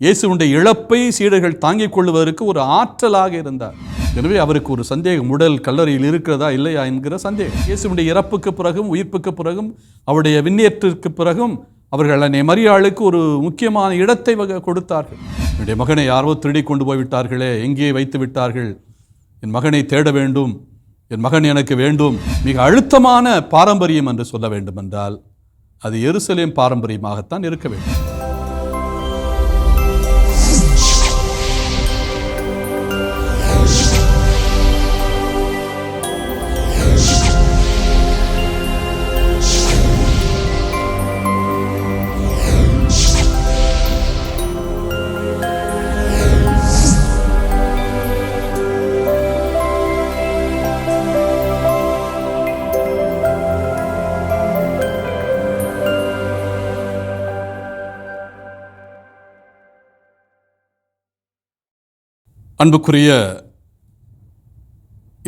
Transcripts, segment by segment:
இயேசுவுடைய இழப்பை சீடர்கள் தாங்கிக் கொள்வதற்கு ஒரு ஆற்றலாக இருந்தார். எனவே அவருக்கு ஒரு சந்தேகம் உடல் கல்லறையில் இருக்கிறதா இல்லையா என்கிற சந்தேகம். இயேசுவுடைய இறப்புக்கு பிறகும் உயிர்ப்புக்கு பிறகும் அவருடைய விண்ணேற்றிற்கு பிறகும் அவர்கள் அன்னை மரியாளுக்கு ஒரு முக்கியமான இடத்தை வக- கொடுத்தார்கள். என்னுடைய மகனை யாரோ திருடி கொண்டு போய்விட்டார்களே எங்கே வைத்து விட்டார்கள்? என் மகனை தேட வேண்டும் என் மகன் எனக்கு வேண்டும் மிக அழுத்தமான பாரம்பரியம் என்று சொல்ல வேண்டும் என்றால் அது எருசலேம் பாரம்பரியமாகத்தான் இருக்க வேண்டும். அன்புக்குரிய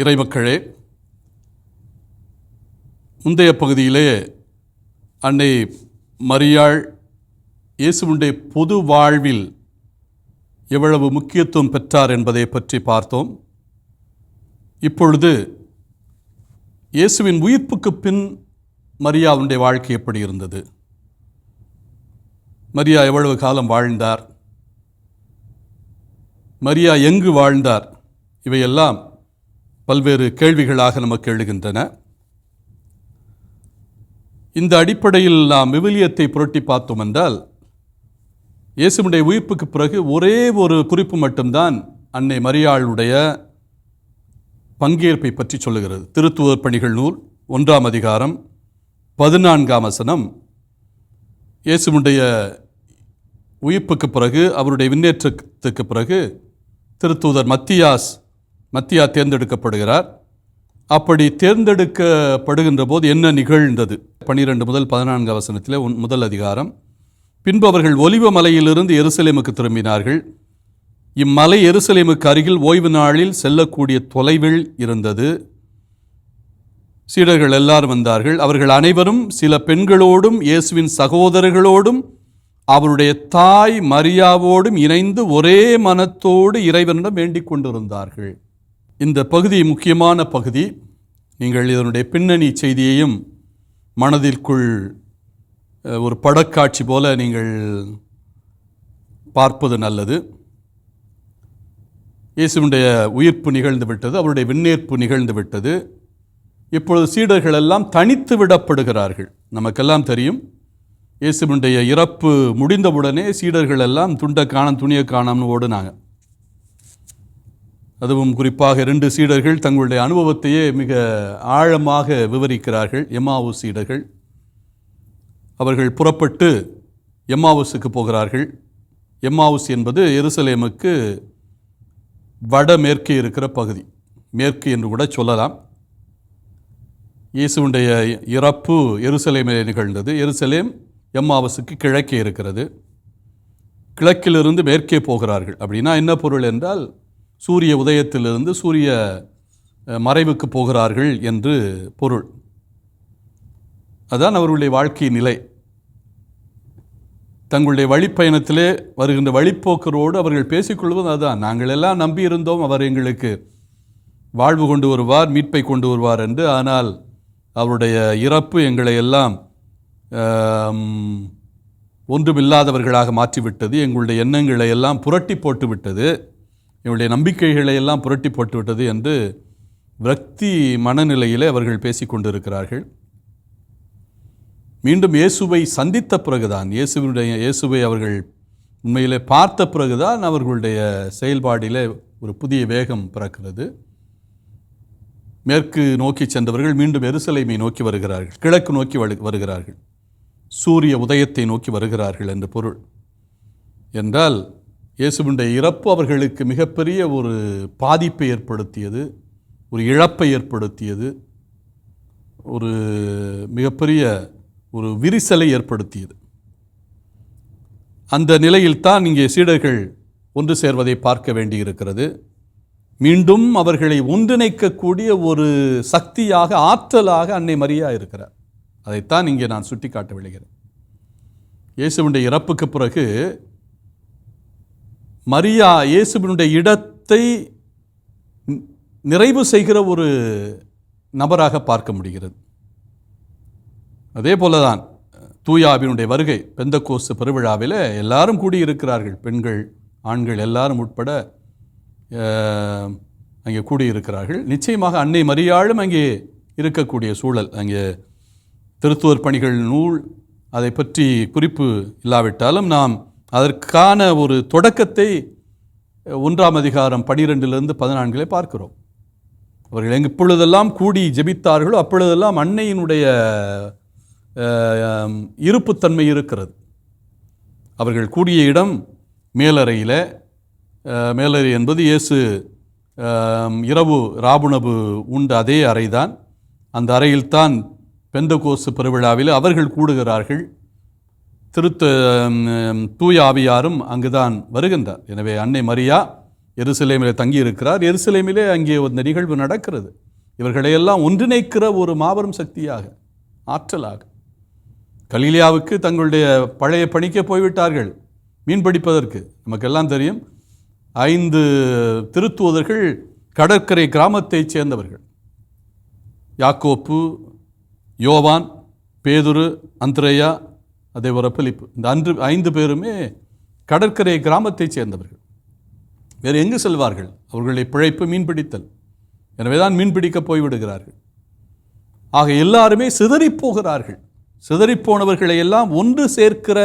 இறைமக்களே முந்தைய பகுதியிலே அன்னை மரியாள் இயேசுவுடைய பொது வாழ்வில் எவ்வளவு முக்கியத்துவம் பெற்றார் என்பதை பற்றி பார்த்தோம். இப்பொழுது இயேசுவின் உயிர்ப்புக்கு பின் மரியாவுடைய வாழ்க்கை எப்படி இருந்தது? மரியா எவ்வளவு காலம் வாழ்ந்தார்? மரியா எங்கு வாழ்ந்தார்? இவையெல்லாம் பல்வேறு கேள்விகளாக நமக்கு எழுகின்றன. இந்த அடிப்படையில் நாம் விவிலியத்தை புரட்டி பார்த்தோம் என்றால் இயேசுடைய உயிர்ப்புக்கு பிறகு ஒரே ஒரு குறிப்பு மட்டும்தான் அன்னை மரியாளுடைய பங்கேற்பை பற்றி சொல்லுகிறது. திருத்துவர் பணிகள் நூல் ஒன்றாம் அதிகாரம் பதினான்காம் வசனம். இயேசுடைய உயிர்ப்புக்கு பிறகு அவருடைய விண்ணேற்றத்துக்கு பிறகு திருத்தூதர் மத்தியாஸ் மத்தியா தேர்ந்தெடுக்கப்படுகிறார். அப்படி தேர்ந்தெடுக்கப்படுகின்ற போது என்ன நிகழ்ந்தது? பன்னிரெண்டு முதல் பதினான்கு வசனத்திலே ஒன் முதல் அதிகாரம். பின்பு அவர்கள் ஒலிவ மலையிலிருந்து எருசலேமுக்கு திரும்பினார்கள். இம்மலை எருசலேமுக்கு அருகில் ஓய்வு நாளில் செல்லக்கூடிய தொலைவில் இருந்தது. சீடர்கள் எல்லாரும் வந்தார்கள். அவர்கள் அனைவரும் சில பெண்களோடும் இயேசுவின் சகோதரர்களோடும் அவருடைய தாய் மரியாவோடும் இணைந்து ஒரே மனத்தோடு இறைவனிடம் வேண்டிக் கொண்டிருந்தார்கள். இந்த பகுதி முக்கியமான பகுதி. நீங்கள் இதனுடைய பின்னணி செய்தியையும் மனதிற்குள் ஒரு படக்காட்சி போல நீங்கள் பார்ப்பது நல்லது. இயேசுவினுடைய உயிர்ப்பு நிகழ்ந்து விட்டது அவருடைய விண்ணேற்பு நிகழ்ந்து விட்டது. இப்பொழுது சீடர்கள் எல்லாம் தனித்து விடப்படுகிறார்கள். நமக்கெல்லாம் தெரியும் இயேசுவினுடைய இறப்பு முடிந்தவுடனே சீடர்கள் எல்லாம் துண்டை காணம் துணியை காணாம்னு ஓடுனாங்க. அதுவும் குறிப்பாக இரண்டு சீடர்கள் தங்களுடைய அனுபவத்தையே மிக ஆழமாக விவரிக்கிறார்கள். எம்மாவு சீடர்கள். அவர்கள் புறப்பட்டு எம்மாவுஸுக்கு போகிறார்கள். எம்மாவுஸ் என்பது எருசலேமுக்கு வடமேற்கே இருக்கிற பகுதி. மேற்கு என்று கூட சொல்லலாம். இயேசுவுடைய இறப்பு எருசலேமிலே நிகழ்ந்தது. எருசலேம் எம்மாவசுக்கு கிழக்கே இருக்கிறது. கிழக்கிலிருந்து மேற்கே போகிறார்கள். அப்படின்னா என்ன பொருள் என்றால் சூரிய உதயத்திலிருந்து சூரிய மறைவுக்கு போகிறார்கள் என்று பொருள். அதான் அவர்களுடைய வாழ்க்கை நிலை. தங்களுடைய வழிப்பயணத்திலே வருகின்ற வழிப்போக்கரோடு அவர்கள் பேசிக்கொள்வது அதுதான் நாங்கள் எல்லாம் நம்பியிருந்தோம் அவர் எங்களுக்கு வாழ்வு கொண்டு வருவார் மீட்பை கொண்டு வருவார் என்று. ஆனால் அவருடைய இறப்பு எங்களை எல்லாம் ஒன்றுமில்லாதவர்களாக மாற்றிவிட்டது. எங்களுடைய எண்ணங்களை எல்லாம் புரட்டி போட்டுவிட்டது. எங்களுடைய நம்பிக்கைகளை எல்லாம் புரட்டி போட்டுவிட்டது என்று விரக்தி மனநிலையிலே அவர்கள் பேசிக்கொண்டிருக்கிறார்கள் மீண்டும் இயேசுவை சந்தித்த பிறகுதான் இயேசுவினுடைய இயேசுவை அவர்கள் உண்மையிலே பார்த்த பிறகுதான் அவர்களுடைய செயல்பாடிலே ஒரு புதிய வேகம் பிறக்கிறது. மேற்கு நோக்கி சென்றவர்கள் மீண்டும் எருசலேமை நோக்கி வருகிறார்கள் கிழக்கு நோக்கி வருகிறார்கள். சூரிய உதயத்தை நோக்கி வருகிறார்கள் என்று பொருள். என்றால் இயேசுவினுடைய இறப்பு அவர்களுக்கு மிகப்பெரிய ஒரு பாதிப்பை ஏற்படுத்தியது ஒரு இழப்பை ஏற்படுத்தியது ஒரு மிகப்பெரிய ஒரு விரிசலை ஏற்படுத்தியது. அந்த நிலையில்தான் இங்கே சீடர்கள் ஒன்று சேர்வதை பார்க்க வேண்டியிருக்கிறது. மீண்டும் அவர்களை ஒன்றிணைக்கக்கூடிய ஒரு சக்தியாக ஆற்றலாக அன்னை மரியா இருக்கிறார். அதைத்தான் இங்கே நான் சுட்டிக்காட்ட விளைகிறேன் இயேசுவனுடைய இறப்புக்கு பிறகு மரியா இயேசுவினுடைய இடத்தை நிறைவு செய்கிற ஒரு நபராக பார்க்க முடிகிறது. அதே போல தான் தூயாவினுடைய வருகை பெந்தகோஸ்து பெருவிழாவில் எல்லாரும் கூடியிருக்கிறார்கள். பெண்கள் ஆண்கள் எல்லாரும் உட்பட அங்கே கூடியிருக்கிறார்கள். நிச்சயமாக அன்னை மரியாளும் அங்கே இருக்கக்கூடிய சூழல் அங்கே திருத்துவர் பணிகள் நூல் அதை பற்றி குறிப்பு இல்லாவிட்டாலும் நாம் அதற்கான ஒரு தொடக்கத்தை ஒன்றாம் அதிகாரம் பனிரெண்டிலிருந்து பதினான்கிலே பார்க்கிறோம். அவர்கள் எங்கு இப்பொழுதெல்லாம் கூடி ஜெபித்தார்களோ அப்பொழுதெல்லாம் அன்னையினுடைய இருப்புத்தன்மை இருக்கிறது. அவர்கள் கூடிய இடம் மேலறையில் மேலறை என்பது இயேசு இரவு ராபுணவு உண்ட அதே அறைதான். அந்த அறையில்தான் பெந்தகோசு பெருவிழாவில் அவர்கள் கூடுகிறார்கள். திருத்த தூயாவியாரும் தூய ஆவியாரும் அங்குதான் வருகின்றார். எனவே அன்னை மரியா எருசலேமிலே தங்கியிருக்கிறார். எருசலேமிலே அங்கே அந்த நிகழ்வு நடக்கிறது. இவர்களையெல்லாம் ஒன்றிணைக்கிற ஒரு மாபெரும் சக்தியாக ஆற்றலாக. கலீலியாவுக்கு தங்களுடைய பழைய பணிக்கே போய்விட்டார்கள். மீன் பிடிப்பதற்கு. நமக்கெல்லாம் தெரியும் ஐந்து திருத்துவதர்கள் கடற்கரை கிராமத்தைச் சேர்ந்தவர்கள். யாக்கோப்பு யோவான் பேதுரு அந்திரேயா அதே ஒரு பிலிப்பு. இந்த அன்று ஐந்து பேருமே கடற்கரை கிராமத்தைச் சேர்ந்தவர்கள். வேறு எங்கு செல்வார்கள்? அவர்களுடைய பிழைப்பு மீன்பிடித்தல். எனவே தான் மீன்பிடிக்க போய்விடுகிறார்கள். ஆக எல்லாருமே சிதறிப் போகிறார்கள் சிதறிப்போனவர்களை எல்லாம் ஒன்று சேர்க்கிற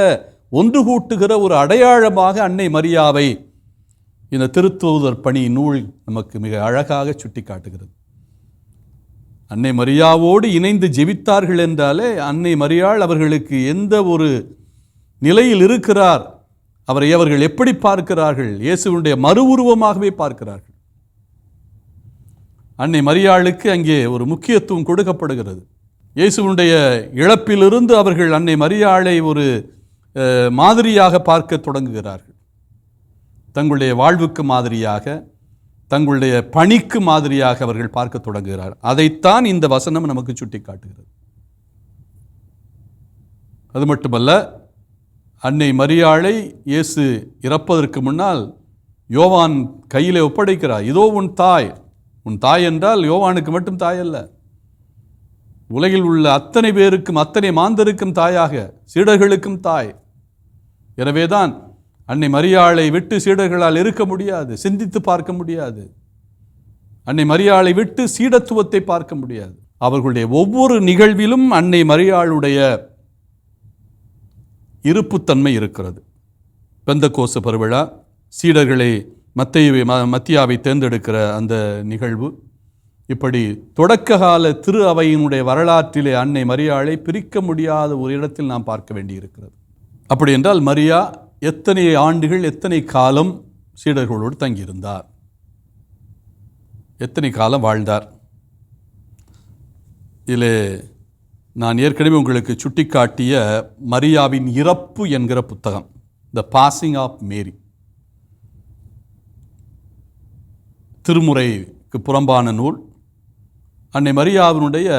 ஒன்று கூட்டுகிற ஒரு அடையாளமாக அன்னை மரியாவை இந்த திருத்தூதர் பணி நூல் நமக்கு மிக அழகாக சுட்டி காட்டுகிறது அன்னை மரியாவோடு இணைந்து ஜெபித்தார்கள் என்றாலே அன்னை மரியாள் அவர்களுக்கு எந்த ஒரு நிலையில் இருக்கிறார் அவரை அவர்கள் எப்படி பார்க்கிறார்கள் இயேசுவனுடைய மறு உருவமாகவே பார்க்கிறார்கள். அன்னை மரியாளுக்கு அங்கே ஒரு முக்கியத்துவம் கொடுக்கப்படுகிறது. இயேசுவனுடைய இழப்பிலிருந்து அவர்கள் அன்னை மரியாளை ஒரு மாதிரியாக பார்க்க தொடங்குகிறார்கள். தங்களுடைய வாழ்வுக்கு மாதிரியாக தங்களுடைய பணிக்கு மாதிரியாக அவர்கள் பார்க்க தொடங்குகிறார். அதைத்தான் இந்த வசனம் நமக்கு சுட்டி காட்டுகிறது அது மட்டுமல்ல அன்னை மரியாளை இயேசு இறப்பதற்கு முன்னால் யோவான் கையிலே ஒப்படைக்கிறார். இதோ உன் தாய். உன் தாய் என்றால் யோவானுக்கு மட்டும் தாய் அல்ல. உலகில் உள்ள அத்தனை பேருக்கும் அத்தனை மாந்தருக்கும் தாயாக சீடர்களுக்கும் தாய். எனவேதான் அன்னை மரியாளை விட்டு சீடர்களால் இருக்க முடியாது சிந்தித்து பார்க்க முடியாது. அன்னை மரியாளை விட்டு சீடத்துவத்தை பார்க்க முடியாது. அவர்களுடைய ஒவ்வொரு நிகழ்விலும் அன்னை மரியாளுடைய இருப்புத்தன்மை இருக்கிறது. பெந்த கோச பருவிழா சீடர்களை மத்தையை மத்தியாவை தேர்ந்தெடுக்கிற அந்த நிகழ்வு. இப்படி தொடக்க கால திரு அவையினுடைய வரலாற்றிலே அன்னை மரியாளை பிரிக்க முடியாத ஒரு இடத்தில் நாம் பார்க்க வேண்டியிருக்கிறது. அப்படி என்றால் மரியா எத்தனை ஆண்டுகள் எத்தனை காலம் சீடர்களோடு தங்கியிருந்தார்? எத்தனை காலம் வாழ்ந்தார்? இதில் நான் ஏற்கனவே உங்களுக்கு சுட்டிக்காட்டிய மரியாவின் இறப்பு என்கிற புத்தகம் த பாசிங் ஆஃப் மேரி திருமுறைக்கு புறம்பான நூல். அன்னை மரியாவினுடைய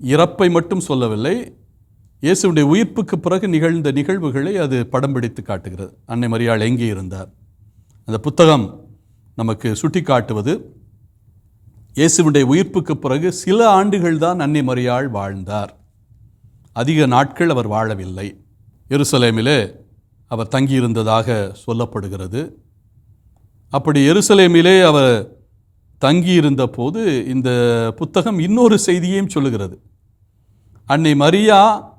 இறப்பை மட்டும் சொல்லவில்லை இயேசுடைய உயிர்ப்புக்கு பிறகு நிகழ்ந்த நிகழ்வுகளை அது படம் பிடித்து காட்டுகிறது. அன்னை மரியாள் எங்கே இருந்தார்? அந்த புத்தகம் நமக்கு சுட்டிக்காட்டுவது இயேசுடைய உயிர்ப்புக்கு பிறகு சில ஆண்டுகள் தான் அன்னை மரியாள் வாழ்ந்தார். அதிக நாட்கள் அவர் வாழவில்லை. எருசலேமிலே அவர் தங்கியிருந்ததாக சொல்லப்படுகிறது. அப்படி எருசலேமிலே அவர் தங்கியிருந்த போது இந்த புத்தகம் இன்னொரு செய்தியையும் சொல்லுகிறது. அன்னை மரியா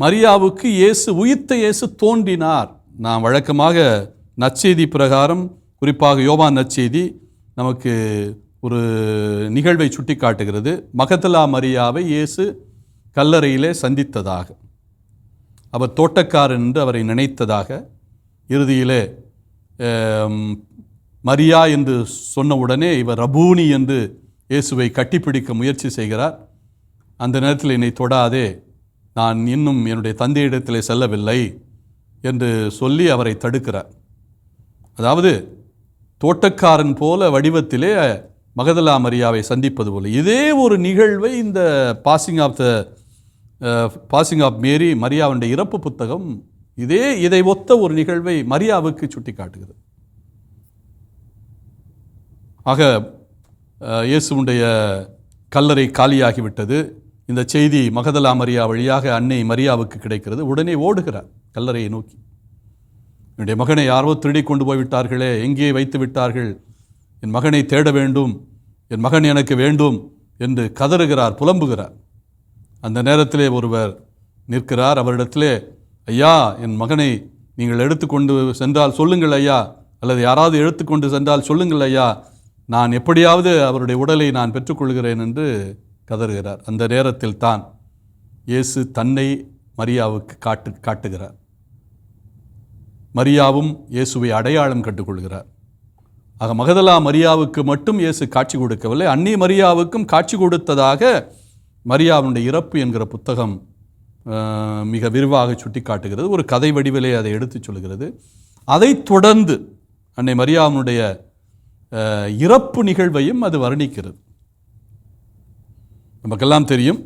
மரியாவுக்கு இயேசு உயிர்த்த இயேசு தோன்றினார். நான் வழக்கமாக நற்செய்தி பிரகாரம் குறிப்பாக யோபான் நற்செய்தி நமக்கு ஒரு நிகழ்வை சுட்டி காட்டுகிறது மகதலா மரியாவை இயேசு கல்லறையிலே சந்தித்ததாக அவர் தோட்டக்காரன் என்று அவரை நினைத்ததாக இறுதியிலே மரியா என்று சொன்னவுடனே இவர் ரபூனி என்று இயேசுவை கட்டிப்பிடிக்க முயற்சி செய்கிறார். அந்த நேரத்தில் என்னை தொடாதே நான் இன்னும் என்னுடைய தந்தையிடத்தில் செல்லவில்லை என்று சொல்லி அவரை தடுக்கிறார். அதாவது தோட்டக்காரன் போல வடிவத்திலே மகதலா மரியாவை சந்திப்பது போல. இதே ஒரு நிகழ்வை இந்த passing of the passing of Mary மரியாவுடைய இறப்பு புத்தகம் இதே இதை ஒத்த ஒரு நிகழ்வை மரியாவுக்கு சுட்டி காட்டுகிறது ஆக இயேசுடைய இயேசுவுடைய கல்லறை காலியாகிவிட்டது. இந்த செய்தி மகதலா மரியா வழியாக அன்னை மரியாவுக்கு கிடைக்கிறது. உடனே ஓடுகிறார் கல்லறையை நோக்கி. என்னுடைய மகனை யாரோ திருடி கொண்டு போய்விட்டார்களே எங்கே வைத்து விட்டார்கள்? என் மகனை தேட வேண்டும் என் மகன் எனக்கு வேண்டும் என்று கதறுகிறார் புலம்புகிறார். அந்த நேரத்திலே ஒருவர் நிற்கிறார் அவரிடத்திலே ஐயா என் மகனை நீங்கள் எடுத்துக்கொண்டு சென்றால் சொல்லுங்கள் ஐயா அல்லது யாராவது எடுத்துக்கொண்டு சென்றால் சொல்லுங்கள் ஐயா நான் எப்படியாவது அவருடைய உடலை நான் பெற்றுக்கொள்கிறேன் என்று கதறுகிறார். அந்த நேரத்தில் தான் இயேசு தன்னை மரியாவுக்கு காட்டு காட்டுகிறார். மரியாவும் இயேசுவை அடையாளம் கண்டுகொள்கிறார். ஆக மகதலா மரியாவுக்கு மட்டும் இயேசு காட்சி கொடுக்கவில்லை. அன்னி மரியாவுக்கும் காட்சி கொடுத்ததாக மரியாவுடைய இறப்பு என்கிற புத்தகம் மிக விரிவாக சுட்டி காட்டுகிறது ஒரு கதை வடிவிலே அதை எடுத்துச் சொல்கிறது. அதைத் தொடர்ந்து அன்னை மரியாவுடைய இறப்பு நிகழ்வையும் அது வர்ணிக்கிறது. நமக்கெல்லாம் தெரியும்.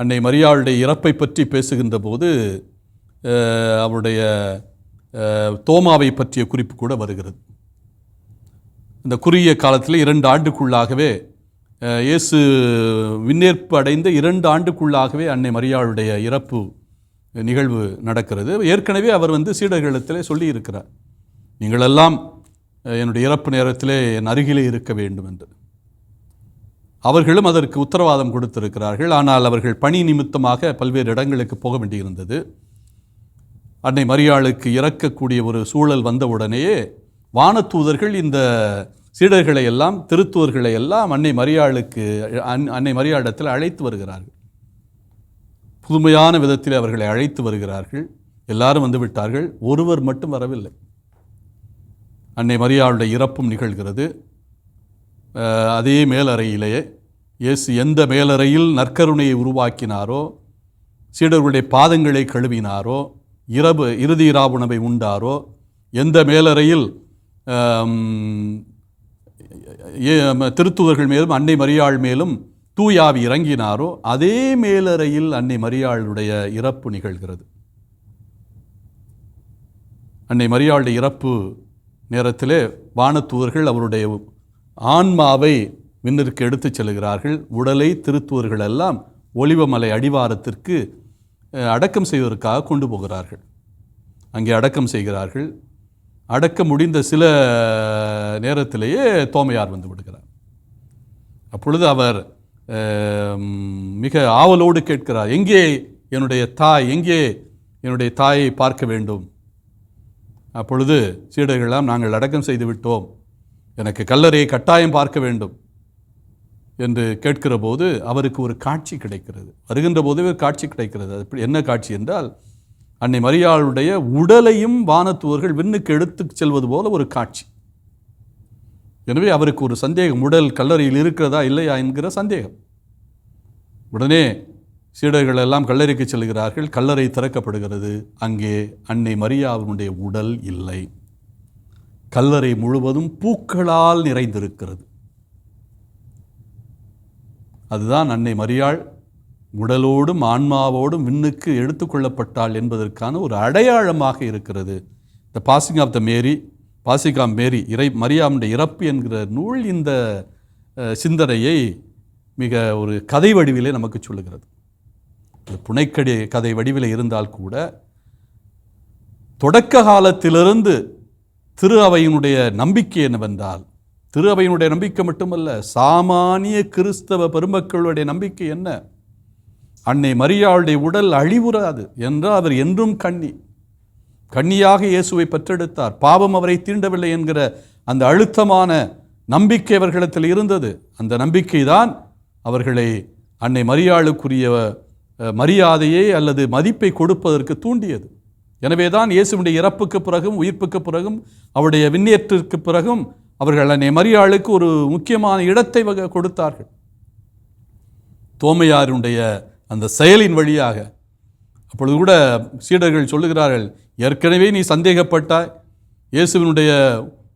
அன்னை மரியாளுடைய இறப்பை பற்றி பேசுகின்ற போது அவருடைய தோமாவை பற்றிய குறிப்பு கூட வருகிறது. இந்த குறுகிய காலத்தில் இரண்டு ஆண்டுக்குள்ளாகவே இயேசு விண்ணேற்பு அடைந்த இரண்டு ஆண்டுக்குள்ளாகவே அன்னை மரியாளுடைய இறப்பு நிகழ்வு நடக்கிறது. ஏற்கனவே அவர் வந்து சீடர்களிடத்திலே சொல்லியிருக்கிறார். நீங்களெல்லாம் என்னுடைய இறப்பு நேரத்திலே என் அருகிலே இருக்க வேண்டும் என்று. அவர்களும் அதற்கு உத்தரவாதம் கொடுத்திருக்கிறார்கள். ஆனால் அவர்கள் பணி நிமித்தமாக பல்வேறு இடங்களுக்கு போக வேண்டியிருந்தது. அன்னை மரியாளுக்கு இறக்கக்கூடிய ஒரு சூழல் வந்தவுடனேயே வானத்தூதர்கள் இந்த சீடர்களை எல்லாம் திருத்துவர்களை எல்லாம் அன்னை மரியாளுக்கு அன்னை மரியாளிடத்தில் அழைத்து வருகிறார்கள். புதுமையான விதத்தில் அவர்களை அழைத்து வருகிறார்கள். எல்லாரும் வந்து விட்டார்கள். ஒருவர் மட்டும் வரவில்லை. அன்னை மரியாளுடைய இறப்பும் நிகழ்கிறது. அதே மேலறையிலேயே இயேசு எந்த மேலறையில் நற்கருணையை உருவாக்கினாரோ சீடர்களுடைய பாதங்களை கழுவினாரோ இரவு இறுதி இராவுணவை உண்டாரோ எந்த மேலறையில் ஆம், திருத்துவர்கள் மேலும் அன்னை மரியாள் மேலும் தூயாவி இறங்கினாரோ அதே மேலறையில் அன்னை மரியாளுடைய இறப்பு நிகழ்கிறது. அன்னை மரியாளுடைய இறப்பு நேரத்திலே வானத்தூதர்கள் அவருடைய ஆன்மாவை விண்ணிற்கு எடுத்துச் செல்கிறார்கள். உடலை திருத்துவர்கள் எல்லாம் ஒளிவமலை அடிவாரத்திற்கு அடக்கம் செய்வதற்காக கொண்டு போகிறார்கள். அங்கே அடக்கம் செய்கிறார்கள். அடக்கம் முடிந்த சில நேரத்திலேயே தோமையார் வந்து விடுகிறார். அப்பொழுது அவர் மிக ஆவலோடு கேட்கிறார் எங்கே என்னுடைய தாய்? எங்கே என்னுடைய தாயை பார்க்க வேண்டும்? அப்பொழுது சீடர்களெல்லாம் நாங்கள் அடக்கம் செய்து விட்டோம். எனக்கு கல்லறையை கட்டாயம் பார்க்க வேண்டும் என்று கேட்கிற போது அவருக்கு ஒரு காட்சி கிடைக்கிறது. வருகின்ற போது ஒரு காட்சி கிடைக்கிறது. அது என்ன காட்சி என்றால் அன்னை மரியாளுடைய உடலையும் வானத்துவர்கள் விண்ணுக்கு எடுத்து செல்வது போல ஒரு காட்சி. எனவே அவருக்கு ஒரு சந்தேகம் உடல் கல்லறையில் இருக்கிறதா இல்லையா என்கிற சந்தேகம். உடனே சீடர்கள் எல்லாம் கல்லறைக்கு செல்கிறார்கள். கல்லறை திறக்கப்படுகிறது. அங்கே அன்னை மரியாவினுடைய உடல் இல்லை. கல்லறை முழுவதும் பூக்களால் நிறைந்திருக்கிறது. அதுதான் அன்னை மரியாள் உடலோடும் ஆன்மாவோடும் விண்ணுக்கு எடுத்துக்கொள்ளப்பட்டாள் என்பதற்கான ஒரு அடையாளமாக இருக்கிறது. The passing of the Mary passing of Mary இறை மரியாமுடைய இறப்பு என்கிற நூல் இந்த சிந்தனையை மிக ஒரு கதை வடிவிலே நமக்கு சொல்லுகிறது. இந்த புனைக்கடி கதை வடிவில் இருந்தால் கூட தொடக்க காலத்திலிருந்து திரு அவையினுடைய நம்பிக்கை என்னவென்றால் திரு அவையினுடைய நம்பிக்கை மட்டுமல்ல சாமானிய கிறிஸ்தவ பெருமக்களுடைய நம்பிக்கை என்ன? அன்னை மரியாளுடைய உடல் அழிவுறாது என்றால் அவர் என்றும் கண்ணி. கண்ணியாக இயேசுவை பெற்றெடுத்தார். பாவம் அவரை தீண்டவில்லை என்கிற அந்த அழுத்தமான நம்பிக்கை அவர்களிடத்தில் இருந்தது. அந்த நம்பிக்கை தான் அவர்களை அன்னை மரியாளுக்குரிய மரியாதையை அல்லது மதிப்பை கொடுப்பதற்கு தூண்டியது. எனவே தான் இயேசுடைய இறப்புக்கு பிறகும் உயிர்ப்புக்கு பிறகும் அவருடைய விண்ணேற்றிற்கு பிறகும் அவர்கள் அன்னை மரியாளுக்கு ஒரு முக்கியமான இடத்தை வக கொடுத்தார்கள். தோமையாருடைய அந்த செயலின் வழியாக அப்பொழுது கூட சீடர்கள் சொல்லுகிறார்கள் ஏற்கனவே நீ சந்தேகப்பட்டாய் இயேசுவினுடைய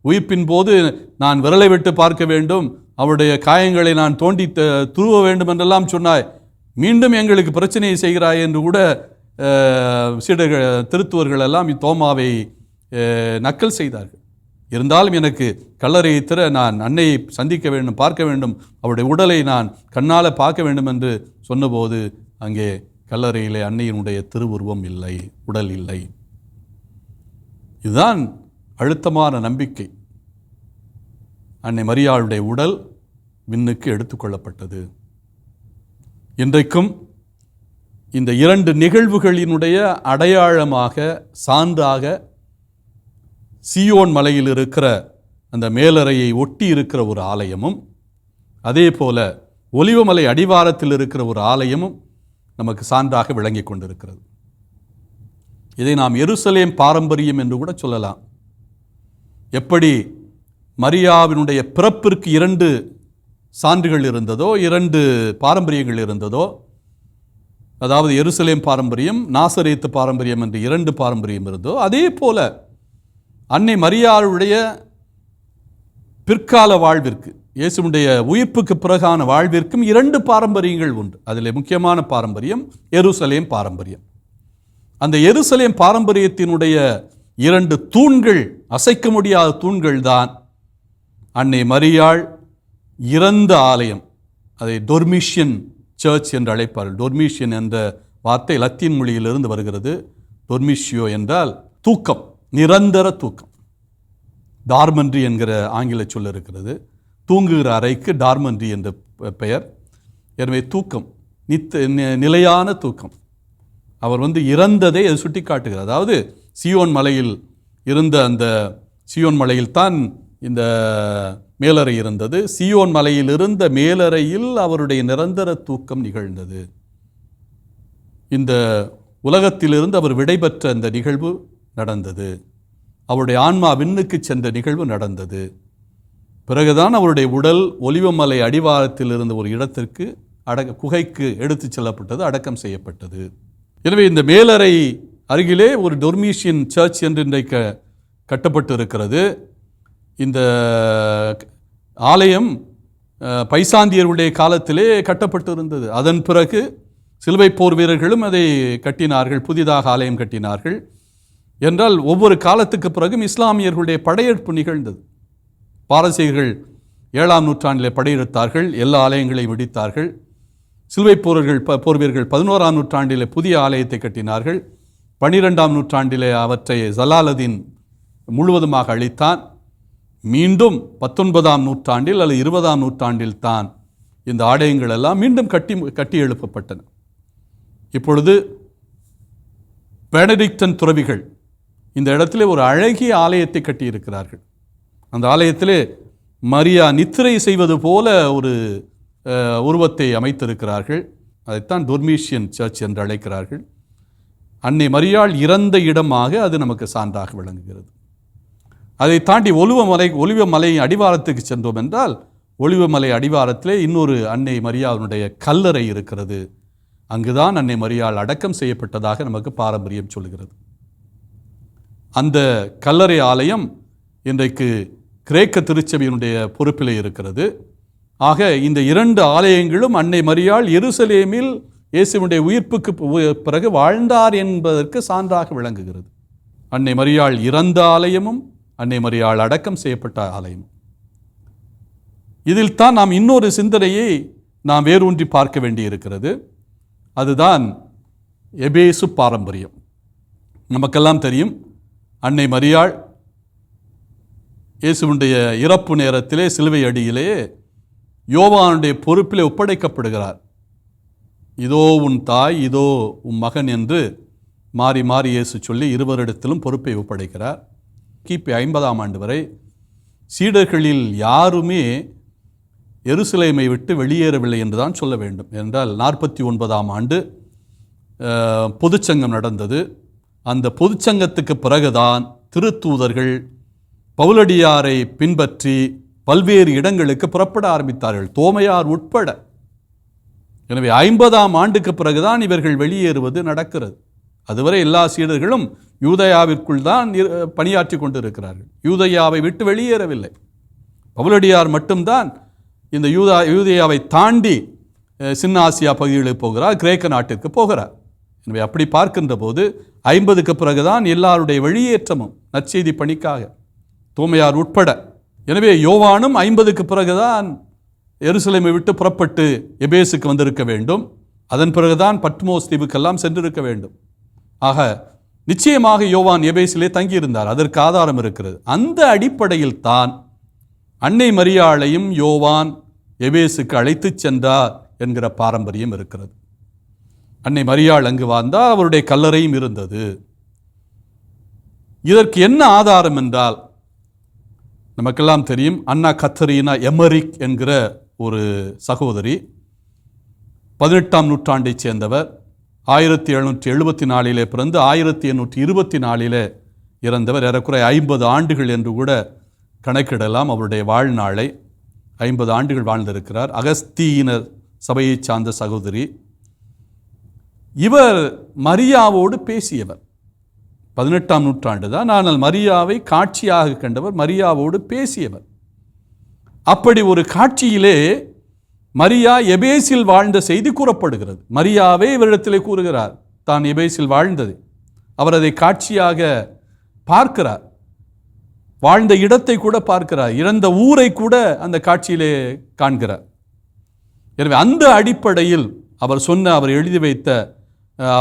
உயிர்ப்பின் போது நான் விரலை விட்டு பார்க்க வேண்டும் அவருடைய காயங்களை நான் தோண்டி த- துருவ வேண்டும் என்றெல்லாம் சொன்னாய் மீண்டும் எங்களுக்கு பிரச்சனையை செய்கிறாய் என்று கூட சீடர்கள் திருத்துவர்கள் எல்லாம் தோமாவை நக்கல் செய்தார்கள். இருந்தாலும் எனக்கு கல்லறையை திற நான் அன்னையை சந்திக்க வேண்டும் பார்க்க வேண்டும். அவருடைய உடலை நான் கண்ணால் பார்க்க வேண்டும் என்று சொன்னபோது அங்கே கல்லறையிலே அன்னையினுடைய திருவுருவம் இல்லை உடல் இல்லை. இதுதான் அழுத்தமான நம்பிக்கை. அன்னை மரியாளுடைய உடல் விண்ணுக்கு எடுத்துக்கொள்ளப்பட்டது இன்றைக்கும் இந்த இரண்டு நிகழ்வுகளினுடைய அடையாளமாக சான்றாக சியோன் மலையில் இருக்கிற அந்த மேலறையை ஒட்டி இருக்கிற ஒரு ஆலயமும் அதே போல ஒலிவமலை அடிவாரத்தில் இருக்கிற ஒரு ஆலயமும் நமக்கு சான்றாக விளங்கி கொண்டிருக்கிறது. இதை நாம் எருசலேம் பாரம்பரியம் என்று கூட சொல்லலாம். எப்படி மரியாவினுடைய பிறப்பிற்கு இரண்டு சான்றுகள் இருந்ததோ இரண்டு பாரம்பரியங்கள் இருந்ததோ அதாவது எருசலேம் பாரம்பரியம் நாசரேத்து பாரம்பரியம் என்று இரண்டு பாரம்பரியம் இருந்தோ அதே போல அன்னை மரியாளுடைய பிற்கால வாழ்விற்கு இயேசுடைய உயிர்ப்புக்கு பிறகான வாழ்விற்கும் இரண்டு பாரம்பரியங்கள் உண்டு. அதில் முக்கியமான பாரம்பரியம் எருசலேம் பாரம்பரியம். அந்த எருசலேம் பாரம்பரியத்தினுடைய இரண்டு தூண்கள் அசைக்க முடியாத தூண்கள் தான் அன்னை மரியாள் இறந்த ஆலயம் அதை டொர்மிஷியன் சர்ச் என்று அழைப்பார்கள். டொர்மிஷியன் என்ற வார்த்தை லத்தீன் மொழியிலிருந்து வருகிறது. டொர்மிஷியோ என்றால் தூக்கம் நிரந்தர தூக்கம். டார்மன்றி என்கிற ஆங்கில சொல் இருக்கிறது. தூங்குகிற அறைக்கு டார்மன்ட்ரி என்ற பெ- பெயர். எனவே தூக்கம் நித்த நிலையான தூக்கம். அவர் வந்து இறந்ததை அது சுட்டி காட்டுகிறார் அதாவது சியோன் மலையில் இருந்த அந்த சியோன் மலையில் தான் இந்த மேலறை இருந்தது. சியோன் மலையில் இருந்த மேலறையில் அவருடைய நிரந்தர தூக்கம் நிகழ்ந்தது. இந்த உலகத்திலிருந்து அவர் விடைபெற்ற அந்த நிகழ்வு நடந்தது. அவருடைய ஆன்மா விண்ணுக்கு சென்ற நிகழ்வு நடந்தது. பிறகுதான் அவருடைய உடல் ஒலிவமலை அடிவாரத்தில் இருந்த ஒரு இடத்திற்கு அடக்க குகைக்கு எடுத்துச் செல்லப்பட்டது அடக்கம் செய்யப்பட்டது. எனவே இந்த மேலறை அருகிலே ஒரு டொர்மீஷியன் சர்ச் என்று இன்றைக்கு கட்டப்பட்டு இருக்கிறது இந்த ஆலயம் பைசாந்தியருடைய காலத்திலே கட்டப்பட்டு இருந்தது அதன் பிறகு சிலுவை போர் வீரர்களும் அதை கட்டினார்கள் புதிதாக ஆலயம் கட்டினார்கள். என்றால் ஒவ்வொரு காலத்துக்கு பிறகும் இஸ்லாமியர்களுடைய படையெடுப்பு நிகழ்ந்தது. பாரசீகர்கள் ஏழாம் நூற்றாண்டிலே படையெடுத்தார்கள் எல்லா ஆலயங்களையும் இடித்தார்கள். சிலுவை போரர்கள் ப போர் வீரர்கள் பதினோராம் நூற்றாண்டிலே புதிய ஆலயத்தை கட்டினார்கள். பனிரெண்டாம் நூற்றாண்டிலே அவற்றை ஜலாலதீன் முழுவதுமாக அழித்தான். மீண்டும் பத்தொன்பதாம் நூற்றாண்டில் அல்லது இருபதாம் நூற்றாண்டில் தான் இந்த ஆலயங்கள் எல்லாம் மீண்டும் கட்டி கட்டி எழுப்பப்பட்டன. இப்பொழுது பெனடிக்டன் துறவிகள் இந்த இடத்திலே ஒரு அழகிய ஆலயத்தை கட்டியிருக்கிறார்கள். அந்த ஆலயத்திலே மரியா நித்திரை செய்வது போல ஒரு உருவத்தை அமைத்திருக்கிறார்கள். அதைத்தான் டொர்மீஷியன் சர்ச் என்று அழைக்கிறார்கள். அன்னை மரியாள் இறந்த இடமாக அது நமக்கு சான்றாக விளங்குகிறது. அதை தாண்டி ஒலிவமலை ஒலிவமலை அடிவாரத்துக்கு சென்றோம் என்றால் ஒளிவமலை அடிவாரத்திலே இன்னொரு அன்னை மரியாவினுடைய கல்லறை இருக்கிறது. அங்குதான் அன்னை மரியாள் அடக்கம் செய்யப்பட்டதாக நமக்கு பாரம்பரியம் சொல்கிறது அந்த கல்லறை ஆலயம் இன்றைக்கு கிரேக்க திருச்சபையினுடைய பொறுப்பிலே இருக்கிறது. ஆக இந்த இரண்டு ஆலயங்களும் அன்னை மரியாள் எருசலேமில் இயேசுவினுடைய உயிர்ப்புக்கு பிறகு வாழ்ந்தார் என்பதற்கு சான்றாக விளங்குகிறது. அன்னை மரியாள் இறந்த ஆலயமும் அன்னை மரியாள் அடக்கம் செய்யப்பட்ட ஆலயம். இதில் தான் நாம் இன்னொரு சிந்தனையை நாம் வேரூன்றி பார்க்க வேண்டியிருக்கிறது. அதுதான் எபேசு பாரம்பரியம். நமக்கெல்லாம் தெரியும் அன்னை மரியாள் இயேசுவனுடைய இறப்பு நேரத்திலே சிலுவை அடியிலே யோவானுடைய பொறுப்பிலே ஒப்படைக்கப்படுகிறார். இதோ உன் தாய் இதோ உன் மகன் என்று மாறி மாறி இயேசு சொல்லி இருவரிடத்திலும் பொறுப்பை ஒப்படைக்கிறார். கிபி ஐம்பதாம் ஆண்டு வரை சீடர்களில் யாருமே எருசலேமை விட்டு வெளியேறவில்லை என்று தான் சொல்ல வேண்டும். என்றால் நாற்பத்தி ஒன்பதாம் ஆண்டு பொதுச்சங்கம் நடந்தது. அந்த பொதுச்சங்கத்துக்கு பிறகுதான் திருத்தூதர்கள் பவுலடியாரை பின்பற்றி பல்வேறு இடங்களுக்கு புறப்பட ஆரம்பித்தார்கள். தோமையார் உட்பட. எனவே ஐம்பதாம் ஆண்டுக்கு பிறகுதான் இவர்கள் வெளியேறுவது நடக்கிறது. அதுவரை எல்லா சீடர்களும் யூதயாவிற்குள் தான் இரு- பணியாற்றி கொண்டிருக்கிறார்கள். யூதயாவை விட்டு வெளியேறவில்லை. பவுலடியார் மட்டும்தான் இந்த யூதா யூதயாவை தாண்டி சின்ன ஆசியா பகுதிகளுக்கு போகிறார் கிரேக்க நாட்டிற்கு போகிறார். எனவே அப்படி பார்க்கின்ற போது ஐம்பதுக்கு பிறகுதான் எல்லாருடைய வெளியேற்றமும் நற்செய்தி பணிக்காக தூமையார் உட்பட. எனவே யோவானும் ஐம்பதுக்கு பிறகுதான் எருசலேமை விட்டு புறப்பட்டு எபேசுக்கு வந்திருக்க வேண்டும். அதன் பிறகுதான் பட்மோஸ் தீவுக்கெல்லாம் சென்றிருக்க வேண்டும். ஆக நிச்சயமாக யோவான் எபேசிலே தங்கியிருந்தார். அதற்கு ஆதாரம் இருக்கிறது. அந்த அடிப்படையில் தான் அன்னை மரியாளையும் யோவான் எபேசுக்கு அழைத்துச் சென்றார் என்கிற பாரம்பரியம் இருக்கிறது. அன்னை மரியாள் அங்கு வாழ்ந்தால் அவருடைய கல்லறையும் இருந்தது. இதற்கு என்ன ஆதாரம் என்றால் நமக்கெல்லாம் தெரியும் அண்ணா கத்தரீனா எமரிக் என்கிற ஒரு சகோதரி பதினெட்டாம் நூற்றாண்டைச் சேர்ந்தவர். ஆயிரத்தி எழுநூற்றி எழுபத்தி நாலிலே பிறந்து ஆயிரத்தி எண்ணூற்றி இருபத்தி நாலிலே இறந்தவர் ஏறக்குறை ஐம்பது ஆண்டுகள் என்று கூட கணக்கிடலாம் அவருடைய வாழ்நாளை. ஐம்பது ஆண்டுகள் வாழ்ந்திருக்கிறார். அகஸ்தீன சபையைச் சார்ந்த சகோதரி. இவர் மரியாவோடு பேசியவர். பதினெட்டாம் நூற்றாண்டு தான் ஆனால் மரியாவை காட்சியாக கண்டவர் மரியாவோடு பேசியவர். அப்படி ஒரு காட்சியிலே மரியா எபேசில் வாழ்ந்த செய்தி கூறப்படுகிறது. மரியாவே இவரிடத்திலே கூறுகிறார் தான் எபேசில் வாழ்ந்தது. அவர் அதை காட்சியாக பார்க்கிறார். வாழ்ந்த இடத்தை கூட பார்க்கிறார். இறந்த ஊரை கூட அந்த காட்சியிலே காண்கிறார். எனவே அந்த அடிப்படையில் அவர் சொன்ன அவர் எழுதி வைத்த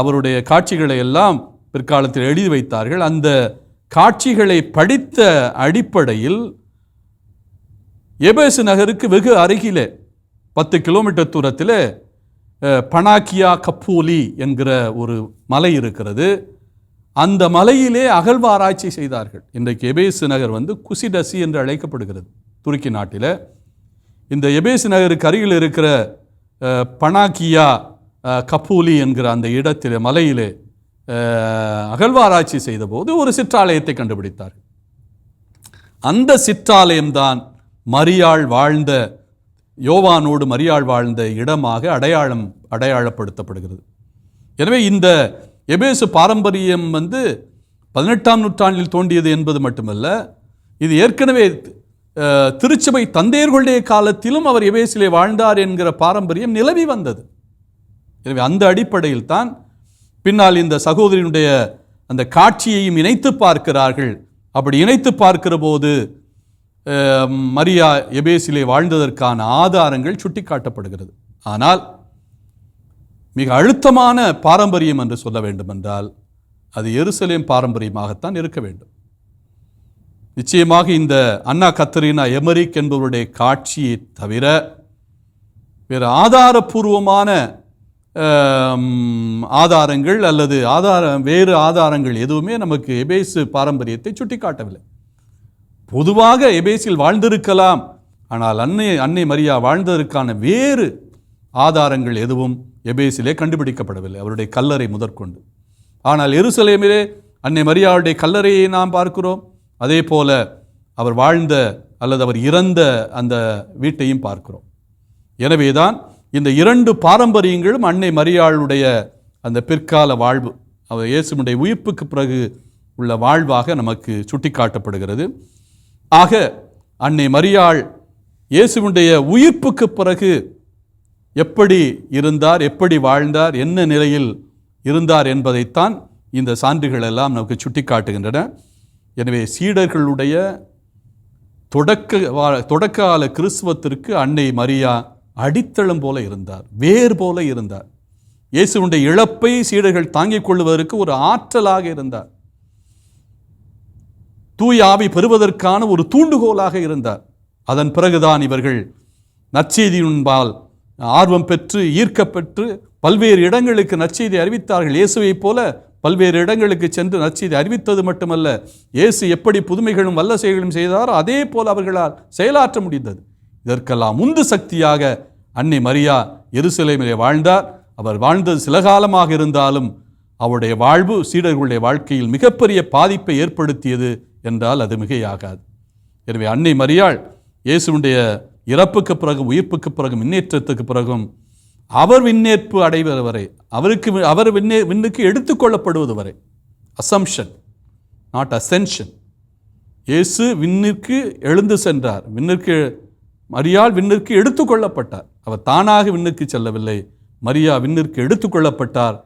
அவருடைய காட்சிகளை எல்லாம் பிற்காலத்தில் எழுதி வைத்தார்கள். அந்த காட்சிகளை படித்த அடிப்படையில் எபேசு நகருக்கு வெகு அருகிலே பத்து கிலோமீட்டர் தூரத்தில் பனாக்கியா கப்பூலி என்கிற ஒரு மலை இருக்கிறது. அந்த மலையிலே அகழ்வாராய்ச்சி செய்தார்கள். இன்றைக்கு எபேசு நகர் வந்து குசிடசி என்று அழைக்கப்படுகிறது துருக்கி நாட்டில். இந்த எபேசு நகருக்கு அருகில் இருக்கிற பனாக்கியா கப்பூலி என்கிற அந்த இடத்தில் மலையிலே அகழ்வாராய்ச்சி செய்தபோது ஒரு சிற்றாலயத்தை கண்டுபிடித்தார்கள். அந்த சிற்றாலயம்தான் மரியாள் வாழ்ந்த யோவானோடு மரியாள் வாழ்ந்த இடமாக அடையாளம் அடையாளப்படுத்தப்படுகிறது. எனவே இந்த எபேசு பாரம்பரியம் வந்து பதினெட்டாம் நூற்றாண்டில் தோன்றியது என்பது மட்டுமல்ல இது ஏற்கனவே திருச்சபை தந்தையர்களுடைய காலத்திலும் அவர் எபேசிலே வாழ்ந்தார் என்கிற பாரம்பரியம் நிலவி வந்தது. எனவே அந்த அடிப்படையில் தான் பின்னால் இந்த சகோதரியினுடைய அந்த காட்சியையும் இணைத்து பார்க்கிறார்கள். அப்படி இணைத்து பார்க்கிற போது மரியா எபேசிலே வாழ்ந்ததற்கான ஆதாரங்கள் சுட்டிக்காட்டப்படுகிறது. ஆனால் மிக அழுத்தமான பாரம்பரியம் என்று சொல்ல வேண்டுமென்றால் அது எருசலேம் பாரம்பரியமாகத்தான் இருக்க வேண்டும். நிச்சயமாக இந்த அண்ணா கத்தரினா எமரிக் என்பவருடைய காட்சியை தவிர வேறு ஆதாரபூர்வமான ஆதாரங்கள் அல்லது ஆதார வேறு ஆதாரங்கள் எதுவுமே நமக்கு எபேசு பாரம்பரியத்தை சுட்டிக்காட்டவில்லை. பொதுவாக எபேசில் வாழ்ந்திருக்கலாம். ஆனால் அன்னை அன்னை மரியா வாழ்ந்ததற்கான வேறு ஆதாரங்கள் எதுவும் எபேசிலே கண்டுபிடிக்கப்படவில்லை. அவருடைய கல்லறை முதற்கொண்டு. ஆனால் எருசலேமிலே அன்னை மரியாவுடைய கல்லறையை நாம் பார்க்கிறோம். அதே போல அவர் வாழ்ந்த அல்லது அவர் இறந்த அந்த வீட்டையும் பார்க்கிறோம். எனவே தான் இந்த இரண்டு பாரம்பரியங்களும் அன்னை மரியாளுடைய அந்த பிற்கால வாழ்வு அவர் இயேசுடைய உயிர்ப்புக்கு பிறகு உள்ள வாழ்வாக நமக்கு சுட்டிக்காட்டப்படுகிறது. ஆக அன்னை மரியாள் இயேசுனுடைய உயிர்ப்புக்கு பிறகு எப்படி இருந்தார் எப்படி வாழ்ந்தார் என்ன நிலையில் இருந்தார் என்பதைத்தான் இந்த சான்றுகள் எல்லாம் நமக்கு சுட்டிக்காட்டுகின்றன. எனவே சீடர்களுடைய தொடக்க வா- தொடக்க கால கிறிஸ்துவத்திற்கு அன்னை மரியா அடித்தளம் போல இருந்தார் வேர் போல இருந்தார். இயேசுவுடைய இழப்பை சீடர்கள் தாங்கிக் கொள்வதற்கு ஒரு ஆற்றலாக இருந்தார். தூய ஆவி பெறுவதற்கான ஒரு தூண்டுகோலாக இருந்தார். அதன் பிறகுதான் இவர்கள் நற்செய்தியின்பால் ஆர்வம் பெற்று ஈர்க்கப்பெற்று பல்வேறு இடங்களுக்கு நற்செய்தி அறிவித்தார்கள். இயேசுவைப் போல பல்வேறு இடங்களுக்கு சென்று நற்செய்தி அறிவித்தது மட்டுமல்ல இயேசு எப்படி புதுமைகளும் வல்ல செயல்களும் செய்தாரோ அதே போல் அவர்களால் செயலாற்ற முடிந்தது. இதற்கெல்லாம் உந்து சக்தியாக அன்னை மரியா எருசலேமிலே வாழ்ந்தார். அவர் வாழ்ந்தது சில காலமாக இருந்தாலும் அவருடைய வாழ்வு சீடர்களுடைய வாழ்க்கையில் மிகப்பெரிய பாதிப்பை ஏற்படுத்தியது என்றால் அது மிகையாகாது. எனவே அன்னை மரியாள் இயேசுடைய இறப்புக்கு பிறகும் உயிர்ப்புக்கு பிறகும் மின்னேற்றத்துக்கு பிறகும் அவர் விண்ணேற்பு அடைவது வரை அவருக்கு அவர் விண்ணே விண்ணுக்கு எடுத்துக்கொள்ளப்படுவது வரை அசம்ஷன் நாட் அசென்ஷன் இயேசு விண்ணிற்கு எழுந்து சென்றார். விண்ணிற்கு மரியாள் விண்ணிற்கு எடுத்துக்கொள்ளப்பட்டார் அவர் தானாக விண்ணுக்கு செல்லவில்லை. மரியா விண்ணிற்கு எடுத்துக்கொள்ளப்பட்டார்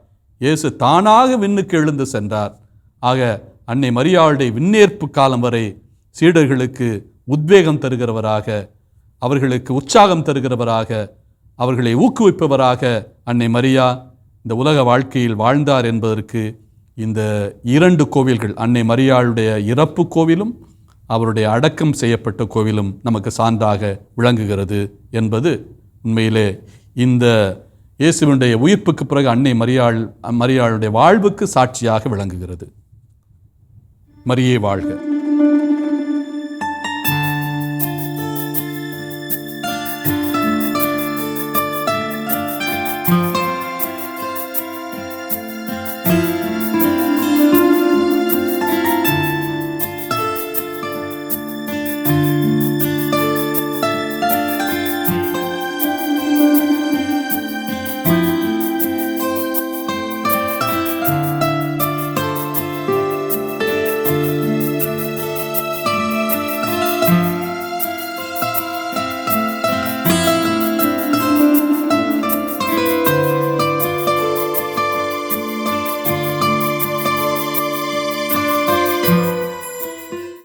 இயேசு தானாக விண்ணுக்கு எழுந்து சென்றார். ஆக அன்னை மரியாளுடைய விண்ணேற்பு காலம் வரை சீடர்களுக்கு உத்வேகம் தருகிறவராக அவர்களுக்கு உற்சாகம் தருகிறவராக அவர்களை ஊக்குவிப்பவராக அன்னை மரியா இந்த உலக வாழ்க்கையில் வாழ்ந்தார் என்பதற்கு இந்த இரண்டு கோவில்கள் அன்னை மரியாளுடைய இறப்பு கோவிலும் அவருடைய அடக்கம் செய்யப்பட்ட கோவிலும் நமக்கு சான்றாக விளங்குகிறது என்பது உண்மையிலே இந்த இயேசுவனுடைய உயிர்ப்புக்கு பிறகு அன்னை மரியாள் மரியாளுடைய வாழ்வுக்கு சாட்சியாக விளங்குகிறது. மரியே வாழ்க.